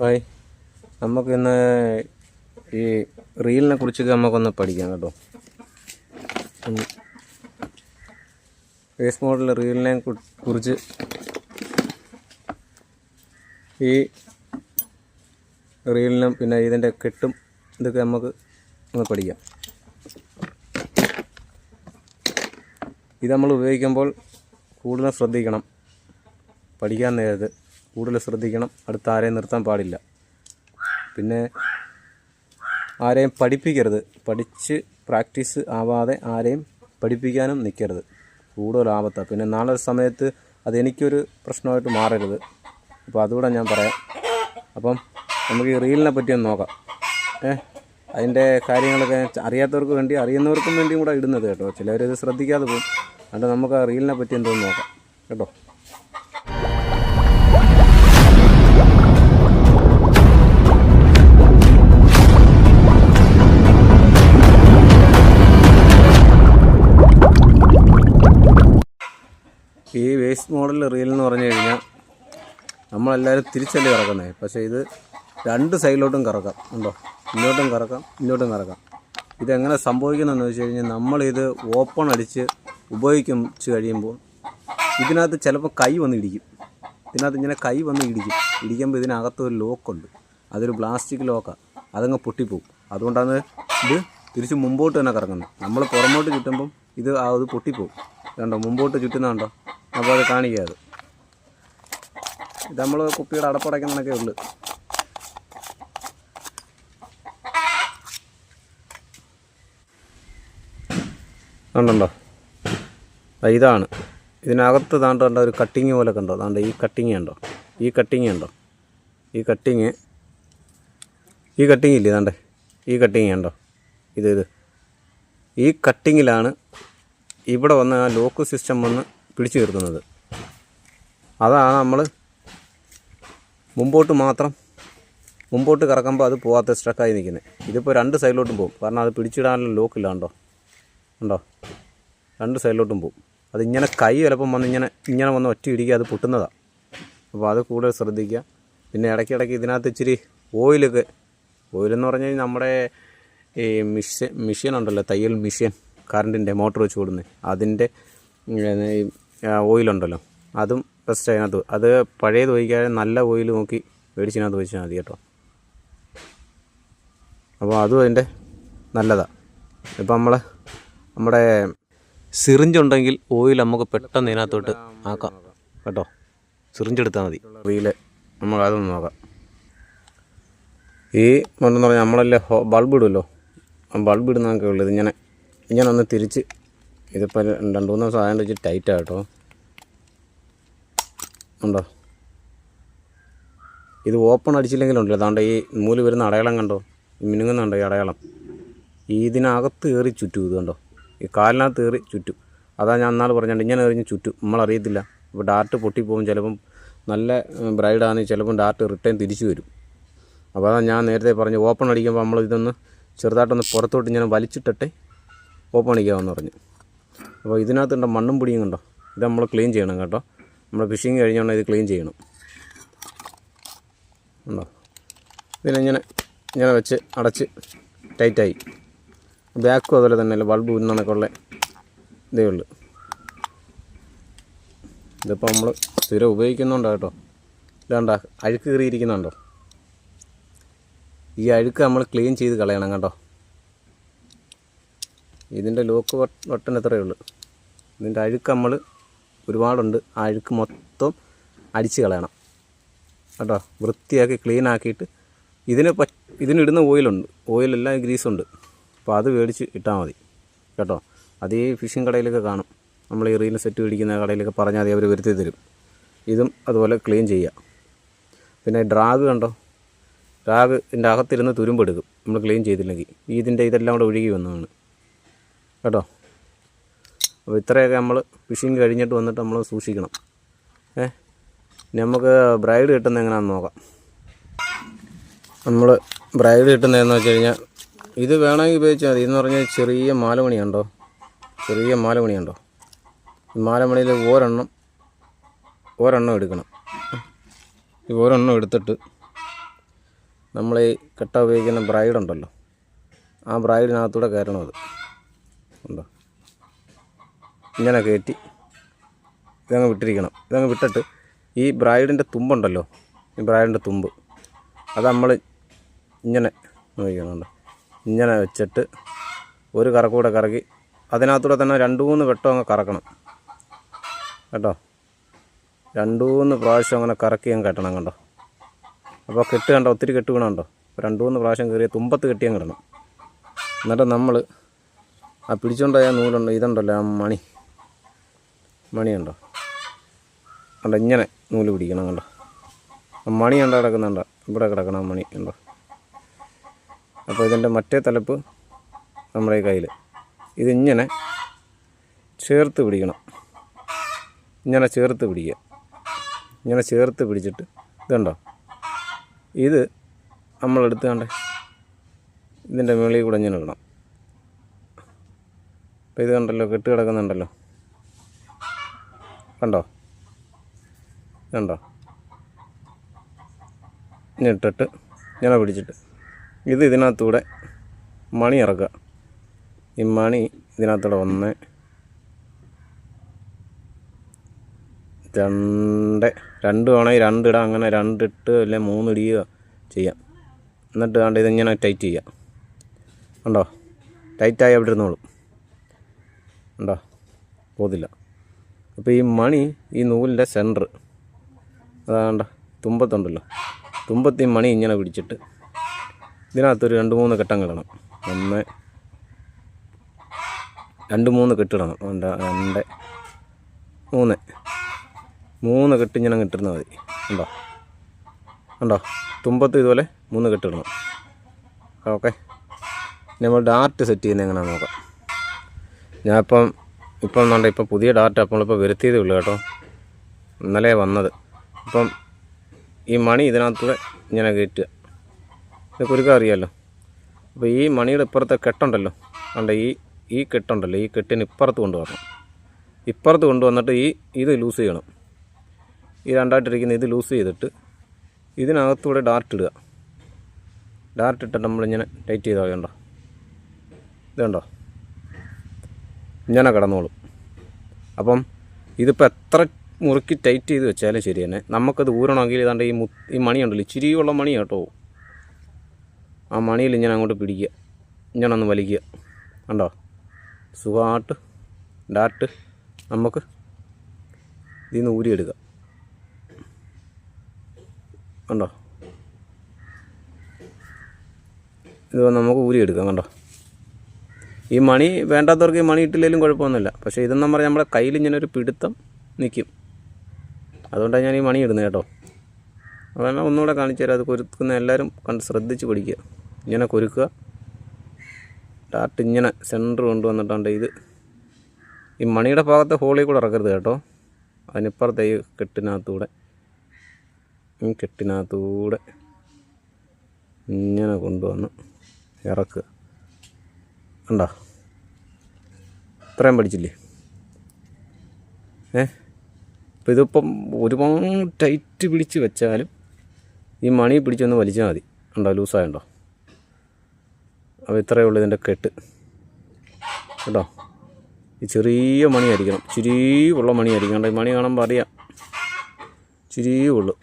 Hi. നമുക്കിന്ന് ഈ റീലിനെ കുറിച്ചൊക്കെ നമുക്കൊന്ന് പഠിക്കാം കേട്ടോ. ഫേസ് മോഡൽ റീലിനെ കുറിച്ച് ഈ റീലിനും പിന്നെ ഇതിന്റെ കെട്ടും ഇതൊക്കെ നമുക്ക് ഒന്ന് പഠിക്കാം. ഇത് നമ്മൾ ഉപയോഗിക്കുമ്പോൾ കൂടുതൽ ശ്രദ്ധിക്കണം പഠിക്കാൻ നേരത്ത്. കൂടുതൽ ശ്രദ്ധിക്കണം. അടുത്ത് ആരെയും നിർത്താൻ പാടില്ല. പിന്നെ ആരെയും പഠിപ്പിക്കരുത്. പഠിച്ച് പ്രാക്ടീസ് ആവാതെ ആരെയും പഠിപ്പിക്കാനും നിൽക്കരുത് കൂടുതൽ ആപത്താണ് പിന്നെ നാളെ സമയത്ത് അതെനിക്കൊരു പ്രശ്നമായിട്ട് മാറരുത്. അപ്പോൾ അതുകൂടെ ഞാൻ പറയാം. അപ്പം നമുക്ക് ഈ റീലിനെ പറ്റി ഒന്ന് നോക്കാം. ഏ? അതിന്റെ കാര്യങ്ങളൊക്കെ അറിയാത്തവർക്ക് വേണ്ടി അറിയുന്നവർക്കും വേണ്ടിയും കൂടെ ഇടുന്നത് കേട്ടോ. ചിലവരിത് ശ്രദ്ധിക്കാതെ പോകും. അതുകൊണ്ട് നമുക്ക് ആ റീലിനെ പറ്റി എന്തോന്ന് നോക്കാം. കേട്ടോ? ഈ വേസ്റ്റ് മോഡൽ റീൽ എന്ന് പറഞ്ഞു കഴിഞ്ഞാൽ നമ്മളെല്ലാവരും തിരിച്ചല്ലേ കറക്കുന്നത് പക്ഷേ ഇത് രണ്ട് സൈഡിലോട്ടും കറക്കാം. ഉണ്ടോ ഇങ്ങോട്ടും കറക്കാം ഇങ്ങോട്ടും കറക്കാം. ഇതെങ്ങനെ സംഭവിക്കുന്നതെന്ന് വെച്ച് കഴിഞ്ഞാൽ നമ്മളിത് ഓപ്പൺ അടിച്ച് ഉപയോഗിച്ച് കഴിയുമ്പോൾ ഇതിനകത്ത് ചിലപ്പോൾ കൈ വന്ന് ഇടിക്കും. ഇതിനകത്ത് ഇങ്ങനെ കൈ വന്ന് ഇടിക്കും. ഇടിക്കുമ്പോൾ ഇതിനകത്ത് ഒരു ലോക്കുണ്ട് അതൊരു പ്ലാസ്റ്റിക് ലോക്കാണ് അതങ്ങ് പൊട്ടിപ്പോവും. അതുകൊണ്ടാണ് ഇത് തിരിച്ച് മുമ്പോട്ട് തന്നെ കറങ്ങുന്നത്. നമ്മൾ പുറമോട്ട് ചുറ്റുമ്പം ഇത് അത് പൊട്ടിപ്പോവും. കണ്ടോ? മുമ്പോട്ട് ചുറ്റുന്നുണ്ടോ അപ്പോൾ അത് കാണിക്കാതെ ഇത് നമ്മൾ കുപ്പിയുടെ അടപ്പടയ്ക്കുന്നതൊക്കെ ഉള്ളു. ഉണ്ടോ ഇതാണ്. ഇതിനകത്ത് താണ്ട് ഒരു കട്ടിങ് പോലെ കണ്ടോ? താണ്ട് ഈ കട്ടിങ് ഉണ്ടോ ഈ കട്ടിങ് ഉണ്ടോ ഈ കട്ടിങ് ഈ കട്ടിങ് ഇല്ലേ താണ്ടേ ഈ കട്ടിങ് ഉണ്ടോ ഇത് ഇത്. ഈ കട്ടിങ്ങിലാണ് ഇവിടെ വന്ന് ആ ലോക്ക് സിസ്റ്റം വന്ന് പിടിച്ചു തീർക്കുന്നത് അതാണ് നമ്മൾ മുമ്പോട്ട് മാത്രം മുമ്പോട്ട് കറക്കുമ്പോൾ അത് പോകാത്ത സ്ട്രക്കായി നിൽക്കുന്നത് ഇതിപ്പോൾ രണ്ട് സൈഡിലോട്ടും പോകും കാരണം അത് പിടിച്ചിടാനുള്ള ലോക്കില്ല കണ്ടോ? ഉണ്ടോ രണ്ട് സൈഡിലോട്ടും പോകും അതിങ്ങനെ കൈ ചിലപ്പം വന്ന് ഇങ്ങനെ ഇങ്ങനെ വന്ന് ഒറ്റ ഇടിക്കുക അത് പൊട്ടുന്നതാണ് അപ്പോൾ അത് കൂടുതൽ ശ്രദ്ധിക്കുക. പിന്നെ ഇടയ്ക്കിടയ്ക്ക് ഇതിനകത്ത് ഇച്ചിരി ഓയിലൊക്കെ ഓയിലെന്ന് പറഞ്ഞു കഴിഞ്ഞാൽ നമ്മുടെ ഈ മിഷൻ മിഷ്യൻ ഉണ്ടല്ലോ തയ്യൽ മിഷ്യൻ കറണ്ടിന്റെ മോട്ടർ വെച്ച് കൊടുക്കുന്നത് അതിന്റെ ഓയിലുണ്ടല്ലോ. അതും ബെസ്റ്റ് അതിനകത്ത് അത് പഴയത് ഒഴിക്കാതെ നല്ല ഓയിൽ നോക്കി മേടിച്ചതിനകത്ത് ഒഴിച്ചാൽ മതി കേട്ടോ. അപ്പോൾ അതും അതിന്റെ നല്ലതാണ് ഇപ്പം നമ്മൾ നമ്മുടെ സിറിഞ്ച് ഉണ്ടെങ്കിൽ ഓയിൽ നമുക്ക് പെട്ടെന്ന് ഇതിനകത്തോട്ട് ആക്കാം കേട്ടോ. സിറിഞ്ച് എടുത്താൽ മതി. റീൽ നമുക്ക് അതൊന്ന് നോക്കാം. ഈ മണ്ണെന്ന് പറഞ്ഞാൽ നമ്മളല്ലേ ബൾബ് ഇടുമല്ലോ ബൾബ് ഇടുന്നതൊക്കെ ഉള്ളത് ഇങ്ങനെ ഇങ്ങനെ ഒന്ന് തിരിച്ച് ഇതിപ്പോൾ രണ്ട് മൂന്ന് ദിവസം ആയതുകൊണ്ട് വെച്ച് ടൈറ്റാണ് കേട്ടോ. ഉണ്ടോ? ഇത് ഓപ്പൺ അടിച്ചില്ലെങ്കിലുണ്ടല്ലോ. അതാണ്ട് ഈ നൂൽ വരുന്ന അടയാളം കണ്ടോ? മിനുങ്ങുന്നുണ്ടോ ഈ അടയാളം? ഈ ഇതിനകത്ത് കയറി ചുറ്റും ഇത് കണ്ടോ? ഈ കാലിനകത്ത് കയറി ചുറ്റും. അതാ ഞാൻ അന്നാൾ പറഞ്ഞിട്ടുണ്ട് ഇങ്ങനെ എറിഞ്ഞ് ചുറ്റും. നമ്മളറിയത്തില്ല. അപ്പോൾ ഡാർട്ട് പൊട്ടിപ്പോകും ചിലപ്പം നല്ല ബ്രൈഡാണ് ചിലപ്പം ഡാർട്ട് റിട്ടേൺ തിരിച്ചു വരും. അപ്പോൾ അതാ ഞാൻ നേരത്തെ പറഞ്ഞു ഓപ്പൺ അടിക്കുമ്പോൾ നമ്മൾ ഇതൊന്ന് ചെറുതായിട്ടൊന്ന് പുറത്തോട്ട് ഇങ്ങനെ വലിച്ചിട്ടട്ടെ ഓപ്പൺ അടിക്കാമെന്ന് പറഞ്ഞു. അപ്പോൾ ഇതിനകത്തുണ്ട് മണ്ണും പൊടിയും കണ്ടോ? ഇത് നമ്മൾ ക്ലീൻ ചെയ്യണം കേട്ടോ. നമ്മൾ ഫിഷിങ് കഴിഞ്ഞോണ്ട് ഇത് ക്ലീൻ ചെയ്യണം. ഉണ്ടോ ഇതിലിങ്ങനെ ഇങ്ങനെ വെച്ച് അടച്ച് ടൈറ്റായി ബാക്കും അതുപോലെ തന്നെ ബൾബ് ഉന്നണക്കുള്ള ഇതേ ഉള്ളൂ. ഇതിപ്പോൾ നമ്മൾ സ്ഥിരം ഉപയോഗിക്കുന്നുണ്ടോ കേട്ടോ. ഇതാണ്ട അഴുക്ക് കയറിയിരിക്കുന്നുണ്ടോ ഈ അഴുക്ക് നമ്മൾ ക്ലീൻ ചെയ്ത് കളയണം കേട്ടോ. ഇതിന്റെ ലോക്ക് ബട്ടൺ എത്രയേ ഉള്ളൂ. ഇതിന്റെ അഴുക്ക് നമ്മൾ ഒരുപാടുണ്ട്. ആ അഴുക്ക് മൊത്തം അടിച്ച് കളയണം. കേട്ടോ? വൃത്തിയാക്കി ക്ലീൻ ആക്കിയിട്ട് ഇതിന് പ ഇതിനിടുന്ന ഓയിലുണ്ട് ഓയിലെല്ലാം ഗ്രീസുണ്ട് അപ്പോൾ അത് മേടിച്ച് ഇട്ടാൽ മതി. കേട്ടോ? അതേ ഫിഷിംഗ് കടയിലൊക്കെ കാണും. നമ്മൾ ഈ റീൽ സെറ്റ് പിടിക്കുന്ന കടയിലൊക്കെ പറഞ്ഞാൽ മതി അവർ വരുത്തി തരും. ഇതും അതുപോലെ ക്ലീൻ ചെയ്യുക പിന്നെ ഡ്രാഗ് കണ്ടോ? ഡ്രാഗ് ഇതിന്റെ അകത്തിരുന്ന് തുരുമ്പെടുക്കും. നമ്മൾ ക്ലീൻ ചെയ്തില്ലെങ്കിൽ ഇതിന്റെ ഇതെല്ലാം കൂടെ ഒഴുകി വന്നതാണ്. കേട്ടോ. അപ്പോൾ ഇത്രയൊക്കെ നമ്മൾ ഫിഷിങ് കഴിഞ്ഞിട്ട് വന്നിട്ട് നമ്മൾ സൂക്ഷിക്കണം. ഏ? നമുക്ക് ബ്രൈഡ് കിട്ടുന്ന എങ്ങനെയാണെന്ന് നോക്കാം. നമ്മൾ ബ്രൈഡ് കിട്ടുന്നതെന്ന് വെച്ച് കഴിഞ്ഞാൽ ഇത് വേണമെങ്കിൽ ഉപയോഗിച്ചാൽ മതി. എന്ന് പറഞ്ഞാൽ ചെറിയ മാലമണിയുണ്ടോ? ചെറിയ മാലമണിയുണ്ടോ? മാലമണിയിൽ ഒരെണ്ണം ഒരെണ്ണം എടുക്കണം. ഈ ഒരെണ്ണം എടുത്തിട്ട് നമ്മൾ ഈ കെട്ട ഉപയോഗിക്കുന്ന ബ്രൈഡ് ഉണ്ടല്ലോ. ആ ബ്രൈഡിനകത്തൂടെ കയറണം അത് ഉണ്ടോ? ഇങ്ങനെ കയറ്റി ഇതങ്ങ് വിട്ടിരിക്കണം. ഇതങ്ങ് വിട്ടിട്ട് ഈ ബ്രൈഡിന്റെ തുമ്പുണ്ടല്ലോ? ഈ ബ്രൈഡിന്റെ തുമ്പ്. അത് നമ്മൾ ഇങ്ങനെ നോക്കിക്കണുണ്ട്? ഇങ്ങനെ വെച്ചിട്ട് ഒരു കറക്കൂടെ കറക്കി അതിനകത്തൂടെ തന്നെ രണ്ട് മൂന്ന് വെട്ടം അങ്ങ് കറക്കണം. കേട്ടോ? രണ്ട് മൂന്ന് പ്രാവശ്യം അങ്ങനെ കറക്കി അങ്ങ് കെട്ടണം കണ്ടോ? അപ്പോൾ കെട്ട് കണ്ടോ? ഒത്തിരി കെട്ട് വീണുണ്ടോ? രണ്ട് മൂന്ന് പ്രാവശ്യം കയറിയ തുമ്പത്ത് കെട്ടിയങ്ങ് കിടണം എന്നിട്ട് നമ്മൾ ആ പിടിച്ചോണ്ടായ നൂലുണ്ട്? ഇതുണ്ടല്ലോ ആ മണി. മണിയുണ്ടോ? കണ്ടോ ഇങ്ങനെ നൂൽ പിടിക്കണം കണ്ടോ? മണി കണ്ടോ കിടക്കുന്നുണ്ടോ? ഇവിടെ കിടക്കണം മണി ഉണ്ടോ അപ്പോൾ ഇതിന്റെ മറ്റേ തലപ്പ് നമ്മുടെ കയ്യിൽ ഇതിങ്ങനെ ചേർത്ത് പിടിക്കണം. ഇങ്ങനെ ചേർത്ത് പിടിക്കുക. ഇങ്ങനെ ചേർത്ത് പിടിച്ചിട്ട് ഇതുണ്ടോ? ഇത് നമ്മളെടുത്ത് കണ്ടേ. ഇതിന്റെ മുകളിൽ കൂടെ ഇങ്ങനെ ഇടണം. ഇത് കണ്ടല്ലോ കെട്ട് കിടക്കുന്നുണ്ടല്ലോ. കണ്ടോ? കണ്ടോ? ഇട്ടിട്ട് ഇങ്ങനെ പിടിച്ചിട്ട്. ഇത് ഇതിനകത്തൂടെ മണി ഇറക്കുക. ഈ മണി ഇതിനകത്തൂടെ ഒന്ന് രണ്ട് രണ്ട് വേണമെങ്കിൽ രണ്ടിടാം അങ്ങനെ രണ്ടിട്ട് അല്ലെ മൂന്നിടിയുക ചെയ്യാം. എന്നിട്ട് കണ്ട് ഇതിങ്ങനെ ടൈറ്റ് ചെയ്യാം. ഉണ്ടോ ടൈറ്റായി അവിടെ ഇരുന്നോളും. ഉണ്ടോ? പോതില്ല. അപ്പോൾ ഈ മണി ഈ നൂലിന്റെ സെന്റർ അതാണ്ട തുമ്പത്തുണ്ടല്ലോ. തുമ്പത്ത് ഈ മണി ഇങ്ങനെ പിടിച്ചിട്ട് ഇതിനകത്തൊരു രണ്ട് മൂന്ന് കെട്ടം കിടണം ഒന്ന് രണ്ട് മൂന്ന് കെട്ടിടണം. രണ്ട് രണ്ട് മൂന്ന്. മൂന്ന് കെട്ട് ഇങ്ങനെ കിട്ടിരുന്നാൽ മതി. ഉണ്ടോ ഉണ്ടോ തുമ്പത്ത് ഇതുപോലെ മൂന്ന് കെട്ടിടണം. ഓക്കെ. നമ്മൾ ഡാർട്ട് സെറ്റ് ചെയ്യുന്നത് എങ്ങനെയാണെന്ന് നോക്കാം. ഞാൻ ഇപ്പം എന്നുണ്ട് ഇപ്പം പുതിയ ഡാറ്റ ഇപ്പോൾ വരുത്തിയതേ ഉള്ളൂ കേട്ടോ. ഇന്നലെ വന്നത്. ഇപ്പം ഈ മണി ഇതിനകത്തൂടെ ഇങ്ങനെ കയറ്റുക. ഇത് കുരുക്കം അറിയാമല്ലോ അപ്പോൾ ഈ മണിയുടെ ഇപ്പുറത്തെ കെട്ടുണ്ടല്ലോ. ഉണ്ട് ഈ ഈ കെട്ടുണ്ടല്ലോ. ഈ കെട്ടിന് ഇപ്പുറത്ത് കൊണ്ടുവരണം. ഇപ്പുറത്ത് കൊണ്ടുവന്നിട്ട് ഈ ഇത് ലൂസ് ചെയ്യണം. ഈ രണ്ടായിട്ടിരിക്കുന്ന ഇത് ലൂസ് ചെയ്തിട്ട് ഇതിനകത്തൂടെ ഡാർട്ട് ഇടുക. ഡാർട്ട് ഇട്ടിട്ട് നമ്മളിങ്ങനെ ടൈറ്റ് ചെയ്താൽ വേണ്ട ഇതുണ്ടോ ഇങ്ങനെ കിടന്നോളും. അപ്പം ഇതിപ്പോൾ എത്ര മുറുക്കി ടൈറ്റ് ചെയ്ത് വെച്ചാലും ശരി തന്നെ. നമുക്കത് ഊരണമെങ്കിൽ ഇതാണ്ട് ഈ മു ഈ മണിയുണ്ടല്ലോ ഇച്ചിരിയുള്ള മണി കേട്ടോ. ആ മണിയിൽ ഇങ്ങനെ അങ്ങോട്ട് പിടിക്കുക. ഇങ്ങനെ ഒന്ന് വലിക്കുക. കണ്ടോ? സുഖമായിട്ട് ഡാർട്ട് നമുക്ക് ഇതിൽ നിന്ന് ഊരിയെടുക്കാം. കണ്ടോ? ഇത് നമുക്ക് ഊരിയെടുക്കാം കണ്ടോ? ഈ മണി വേണ്ടാത്തവർക്ക് ഈ മണി ഇട്ടില്ലെങ്കിലും കുഴപ്പമൊന്നുമില്ല. പക്ഷേ ഇതെന്ന് പറഞ്ഞാൽ നമ്മുടെ കയ്യിൽ ഇങ്ങനെ ഒരു പിടുത്തം നിൽക്കും അതുകൊണ്ടാണ് ഞാൻ ഈ മണി ഇടുന്നത് കേട്ടോ. അതാണ് ഒന്നുകൂടെ കാണിച്ചു തരാം. അത് കൊരുക്കുന്ന എല്ലാവരും കണ്ട് ശ്രദ്ധിച്ച് പിടിക്കുക. ഇങ്ങനെ കൊരുക്കുക. ഡാർട്ട് ഇങ്ങനെ സെന്റർ കൊണ്ടുവന്നിട്ടുണ്ട് ഇത് ഈ മണിയുടെ ഭാഗത്തെ ഹോളിൽ കൂടെ ഇറക്കരുത് കേട്ടോ. അതിനിപ്പുറത്തെ ഈ കെട്ടിനകത്തൂടെ ഈ കെട്ടിനകത്തൂടെ ഇങ്ങനെ കൊണ്ടുവന്ന് ഇറക്കുക. കണ്ടോ? ഇത്രയും പഠിച്ചില്ലേ? ഏ? അപ്പോൾ ഇതിപ്പം ഒരുപാട് ടൈറ്റ് പിടിച്ച് വെച്ചാലും ഈ മണി പിടിച്ചൊന്ന് വലിച്ചാൽ മതി. ഉണ്ടോ ലൂസായുണ്ടോ അപ്പോൾ ഇത്രയേ ഉള്ളൂ ഇതിന്റെ കെട്ട്. കേട്ടോ ഈ ചെറിയ മണിയായിരിക്കണം ഇച്ചിരി ഉള്ള മണിയായിരിക്കണം ഈ മണി കാണുമ്പോൾ അറിയാം. ഇച്ചിരി ഉള്ളു.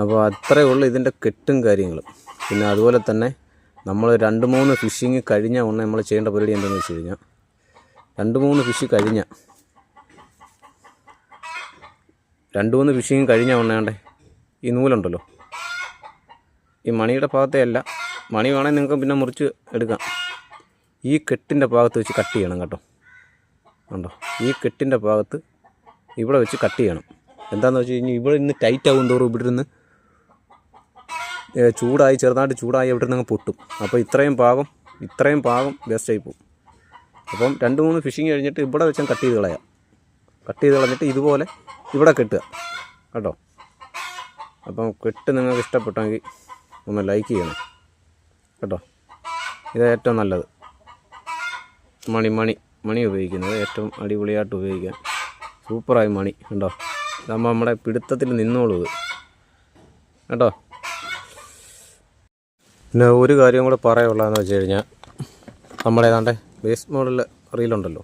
അപ്പോൾ അത്രയേ ഉള്ളൂ ഇതിന്റെ കെട്ടും കാര്യങ്ങളും. പിന്നെ അതുപോലെ തന്നെ നമ്മൾ രണ്ട് മൂന്ന് ഫിഷിങ് കഴിഞ്ഞ ഉടനെ നമ്മൾ ചെയ്യേണ്ട പരിപാടി എന്താണെന്ന് വെച്ച് കഴിഞ്ഞാൽ രണ്ട് മൂന്ന് ഫിഷ് കഴിഞ്ഞ രണ്ട് മൂന്ന് ഫിഷിങ് കഴിഞ്ഞ ഉടനെ ഈ നൂലുണ്ടല്ലോ ഈ മണിയുടെ ഭാഗത്തെ അല്ല മണി വേണമെങ്കിൽ നിങ്ങൾക്ക് പിന്നെ മുറിച്ച് എടുക്കാം. ഈ കെട്ടിന്റെ ഭാഗത്ത് വെച്ച് കട്ട് ചെയ്യണം കേട്ടോ. ഉണ്ടോ ഈ കെട്ടിന്റെ ഭാഗത്ത് ഇവിടെ വെച്ച് കട്ട് ചെയ്യണം. എന്താണെന്ന് വെച്ച് കഴിഞ്ഞാൽ ഇവിടെ നിന്ന് ടൈറ്റ് ആകും തോറും ഇവിടെ നിന്ന് ചൂടായി ചെറുതായിട്ട് ചൂടായി എവിടെ നിന്ന് പൊട്ടും. അപ്പോൾ ഇത്രയും പാകം ഇത്രയും പാകം വേസ്റ്റായി പോകും. അപ്പം രണ്ട് മൂന്ന് ഫിഷിങ് കഴിഞ്ഞിട്ട് ഇവിടെ വെച്ചാൽ കട്ട് ചെയ്ത് കളയാം. കട്ട് ചെയ്ത് കളഞ്ഞിട്ട് ഇതുപോലെ ഇവിടെ കെട്ടുക. കേട്ടോ? അപ്പം കെട്ട് നിങ്ങൾക്ക് ഇഷ്ടപ്പെട്ടെങ്കിൽ ഒന്ന് ലൈക്ക് ചെയ്യണം. കേട്ടോ? ഇത് ഏറ്റവും നല്ലത്. മണി മണി മണി ഉപയോഗിക്കുന്നത് ഏറ്റവും അടിപൊളിയായിട്ട് ഉപയോഗിക്കാം സൂപ്പറായി മണി. കണ്ടോ? ഇതാകുമ്പോൾ നമ്മുടെ പിടുത്തത്തിൽ നിന്നോളൂ ഇത്. കേട്ടോ? പിന്നെ ഒരു കാര്യം കൂടെ പറയാനുള്ളതെന്ന് വെച്ച് കഴിഞ്ഞാൽ നമ്മുടെ ഏതാണ്ട് ബേസ് മോഡൽ റീലുണ്ടല്ലോ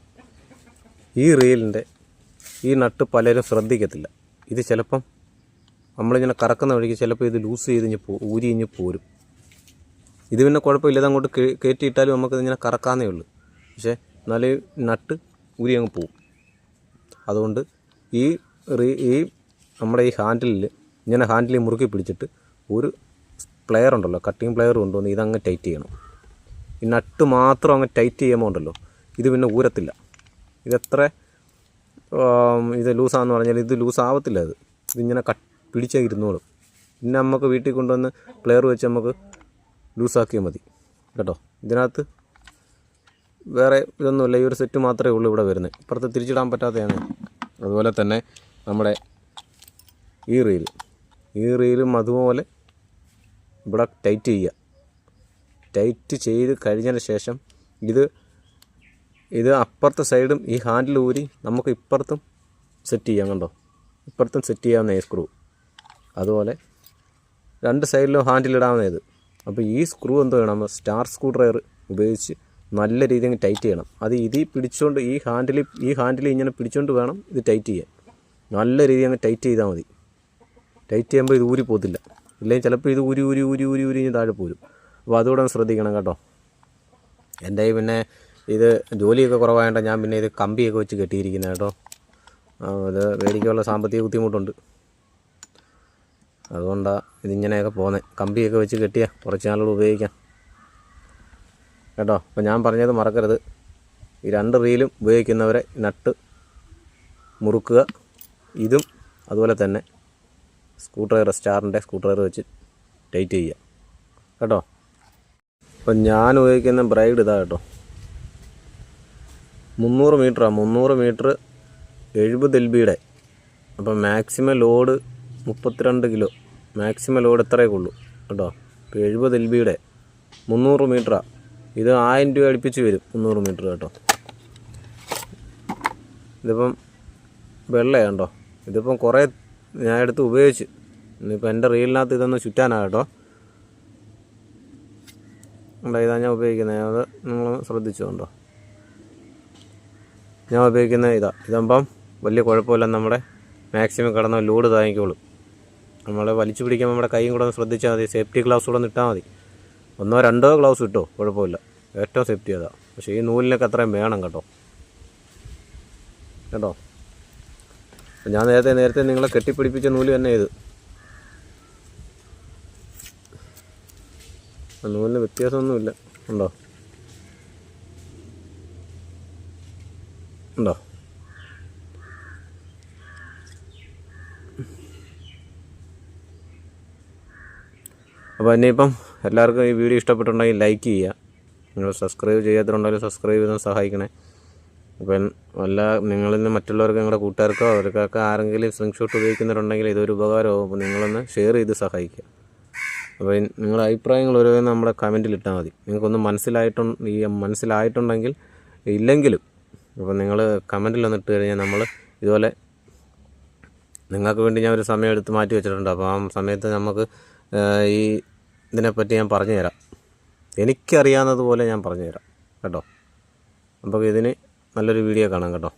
ഈ റീലിന്റെ ഈ നട്ട് പലരും ശ്രദ്ധിക്കത്തില്ല. ഇത് ചിലപ്പം നമ്മളിങ്ങനെ കറക്കുന്ന വഴിക്ക് ചിലപ്പോൾ ഇത് ലൂസ് ചെയ്ത് ഇഞ്ഞ് പോ ഊരി ഇഞ്ഞ് പോരും. ഇത് പിന്നെ കുഴപ്പമില്ലാതെ അങ്ങോട്ട് കയറ്റിയിട്ടാലും നമുക്ക് ഇങ്ങനെ കറക്കാന്നേ ഉള്ളൂ. പക്ഷേ എന്നാലും നട്ട് ഊരി അങ്ങ് പോവും. അതുകൊണ്ട് ഈ റീ ഈ നമ്മുടെ ഈ ഹാൻഡിലിൽ ഇങ്ങനെ ഹാൻഡിൽ മുറുക്കി പിടിച്ചിട്ട് ഒരു പ്ലെയർ ഉണ്ടല്ലോ കട്ടിങ് പ്ലെയർ കൊണ്ടുവന്ന് ഇതങ്ങ് ടൈറ്റ് ചെയ്യണം. ഈ നട്ട് മാത്രം അങ്ങ് ടൈറ്റ് ചെയ്യുമ്പോൾ ഉണ്ടല്ലോ ഇത് പിന്നെ ഊരത്തില്ല. ഇതെത്ര ഇത് ലൂസാന്ന് പറഞ്ഞാൽ ഇത് ലൂസ് ആവത്തില്ല അത്. ഇതിങ്ങനെ കട്ട് പിടിച്ചാൽ ഇരുന്നോളും. പിന്നെ നമുക്ക് വീട്ടിൽ കൊണ്ടുവന്ന് പ്ലെയർ വെച്ച് നമുക്ക് ലൂസാക്കിയാൽ മതി. കേട്ടോ? ഇതിനകത്ത് വേറെ ഇതൊന്നുമില്ല ഈ ഒരു സെറ്റ് മാത്രമേ ഉള്ളൂ ഇവിടെ വരുന്നത്. ഇപ്പുറത്ത് തിരിച്ചിടാൻ പറ്റാത്തതാണ്. അതുപോലെ തന്നെ നമ്മുടെ ഈ റീൽ ഈ റീലും അതുപോലെ ഇവിടെ ടൈറ്റ് ചെയ്യുക. ടൈറ്റ് ചെയ്ത് കഴിഞ്ഞതിന് ശേഷം ഇത് ഇത് അപ്പുറത്തെ സൈഡും ഈ ഹാൻഡിൽ ഊരി നമുക്ക് ഇപ്പുറത്തും സെറ്റ് ചെയ്യാം കണ്ടോ? ഇപ്പുറത്തും സെറ്റ് ചെയ്യാവുന്ന ഈ സ്ക്രൂ അതുപോലെ രണ്ട് സൈഡിലും ഹാൻഡിലിടാവുന്ന ഇത്. അപ്പോൾ ഈ സ്ക്രൂ എന്ത് വേണം സ്റ്റാർ സ്ക്രൂ ഡ്രൈവർ ഉപയോഗിച്ച് നല്ല രീതിയിൽ ടൈറ്റ് ചെയ്യണം. അത് ഇതിൽ പിടിച്ചുകൊണ്ട് ഈ ഹാൻഡിൽ ഈ ഹാൻഡിൽ ഇങ്ങനെ പിടിച്ചുകൊണ്ട് വേണം ഇത് ടൈറ്റ് ചെയ്യാൻ. നല്ല രീതിയിൽ അങ്ങ് ടൈറ്റ് ചെയ്താൽ മതി. ടൈറ്റ് ചെയ്യുമ്പോൾ ഇത് ഊരി പോകത്തില്ല. ഇല്ലെങ്കിൽ ചിലപ്പോൾ ഇത് ഊരി ഊരി ഊരി ഊരി ഇങ്ങ് താഴെ പോരും. അപ്പോൾ അതുകൂടെ ശ്രദ്ധിക്കണം കേട്ടോ. എന്റെ പിന്നെ ഇത് ജോലിയൊക്കെ കുറവായതുകൊണ്ട് ഞാൻ പിന്നെ ഇത് കമ്പിയൊക്കെ വെച്ച് കെട്ടിയിരിക്കുന്നത് കേട്ടോ. അത് ഇത് മേടിക്കാനുള്ള സാമ്പത്തിക ബുദ്ധിമുട്ടുണ്ട്. അതുകൊണ്ടാണ് ഇതിങ്ങനെയൊക്കെ പോകുന്നത് കമ്പിയൊക്കെ വെച്ച് കെട്ടിയ കുറച്ച് നാളുകൾ ഉപയോഗിക്കാം. കേട്ടോ അപ്പോൾ ഞാൻ പറഞ്ഞത് മറക്കരുത്. ഈ രണ്ട് റീലും ഉപയോഗിക്കുന്നവരെ നട്ട് മുറുക്കുക. ഇതും അതുപോലെ തന്നെ. സ്ക്രൂ ഡ്രൈവർ സ്റ്റാറിന്റെ സ്ക്രൂ ഡ്രൈവർ വെച്ച് ടൈറ്റ് ചെയ്യുക കേട്ടോ? അപ്പം ഞാൻ ഉപയോഗിക്കുന്ന ബ്രൈഡ് ഇതാ കേട്ടോ. മുന്നൂറ് മീറ്ററാണ് മുന്നൂറ് മീറ്റർ എഴുപത് എൽ ബിയുടെ അപ്പം മാക്സിമം ലോഡ് മുപ്പത്തിരണ്ട് കിലോ. മാക്സിമം ലോഡ് എത്രയൊക്കെ ഉള്ളൂ കേട്ടോ? ഇപ്പോൾ എഴുപത് എൽ ബിയുടെ മുന്നൂറ് മീറ്ററാണ് ഇത് ആയിരം രൂപ അടുപ്പിച്ച് വരും മുന്നൂറ് മീറ്റർ കേട്ടോ. ഇതിപ്പം വെള്ളയാണ് കേട്ടോ. ഇതിപ്പം കുറേ ഞാൻ എടുത്ത് ഉപയോഗിച്ച്. ഇന്നിപ്പോൾ എന്റെ റീലിനകത്ത് ഇതൊന്ന് ചുറ്റാനാണ് കേട്ടോ. ഉണ്ടോ ഇതാണ് ഞാൻ ഉപയോഗിക്കുന്നത്. അത് നിങ്ങൾ ശ്രദ്ധിച്ചു കണ്ടോ? ഞാൻ ഉപയോഗിക്കുന്ന ഇതാ. ഇതാകുമ്പം വലിയ കുഴപ്പമില്ല. നമ്മുടെ മാക്സിമം കിടന്ന ലോഡ് താങ്ങിക്കോളും. നമ്മൾ വലിച്ചു പിടിക്കുമ്പോൾ നമ്മുടെ കൈയും കൂടെ ഒന്ന് ശ്രദ്ധിച്ചാൽ മതി. സേഫ്റ്റി ഗ്ലൗസ് കൂടെ ഒന്ന് ഇട്ടാൽ മതി. ഒന്നോ രണ്ടോ ഗ്ലൗസ് ഇട്ടോ? കുഴപ്പമില്ല. ഏറ്റവും സേഫ്റ്റി അതാ. പക്ഷേ ഈ നൂലിനൊക്കെ അത്രയും വേണം കേട്ടോ. കേട്ടോ? ഞാൻ നേരത്തെ നേരത്തെ നിങ്ങളെ കെട്ടിപ്പിടിപ്പിച്ച നൂൽ തന്നെ ഇത്. നൂലിന് വ്യത്യാസമൊന്നുമില്ല. ഉണ്ടോ? ഉണ്ടോ? അപ്പോൾ ഇനിയിപ്പം എല്ലാവർക്കും ഈ വീഡിയോ ഇഷ്ടപ്പെട്ടുണ്ടെങ്കിൽ ലൈക്ക് ചെയ്യുക. നിങ്ങൾ സബ്സ്ക്രൈബ് ചെയ്യാത്തതുണ്ടെങ്കിൽ സബ്സ്ക്രൈബ് ചെയ്ത് സഹായിക്കണേ. അപ്പം വല്ല നിങ്ങളിൽ മറ്റുള്ളവർക്ക് നിങ്ങളുടെ കൂട്ടുകാർക്കോ അവർക്കൊക്കെ ആരെങ്കിലും സ്ക്രീൻഷോട്ട് ഉപയോഗിക്കുന്നവരുണ്ടെങ്കിൽ ഇതൊരു ഉപകാരമാകും അപ്പോൾ നിങ്ങളൊന്ന് ഷെയർ ചെയ്ത് സഹായിക്കുക. അപ്പോൾ നിങ്ങളുടെ അഭിപ്രായങ്ങൾ ഓരോ നമ്മുടെ കമന്റിൽ ഇട്ടാൽ മതി. നിങ്ങൾക്കൊന്ന് മനസ്സിലായിട്ടു ഈ മനസ്സിലായിട്ടുണ്ടെങ്കിൽ ഇല്ലെങ്കിലും അപ്പോൾ നിങ്ങൾ കമന്റിലൊന്ന് ഇട്ട് കഴിഞ്ഞാൽ നമ്മൾ ഇതുപോലെ നിങ്ങൾക്ക് വേണ്ടി ഞാൻ ഒരു സമയം എടുത്ത് മാറ്റി വെച്ചിട്ടുണ്ട്. അപ്പോൾ ആ സമയത്ത് നമുക്ക് ഈ ഇതിനെപ്പറ്റി ഞാൻ പറഞ്ഞു തരാം എനിക്കറിയാവുന്നത് ഞാൻ പറഞ്ഞു തരാം കേട്ടോ? അപ്പോൾ ഇതിന് നല്ലൊരു വീഡിയോ കാണാം കേട്ടോ.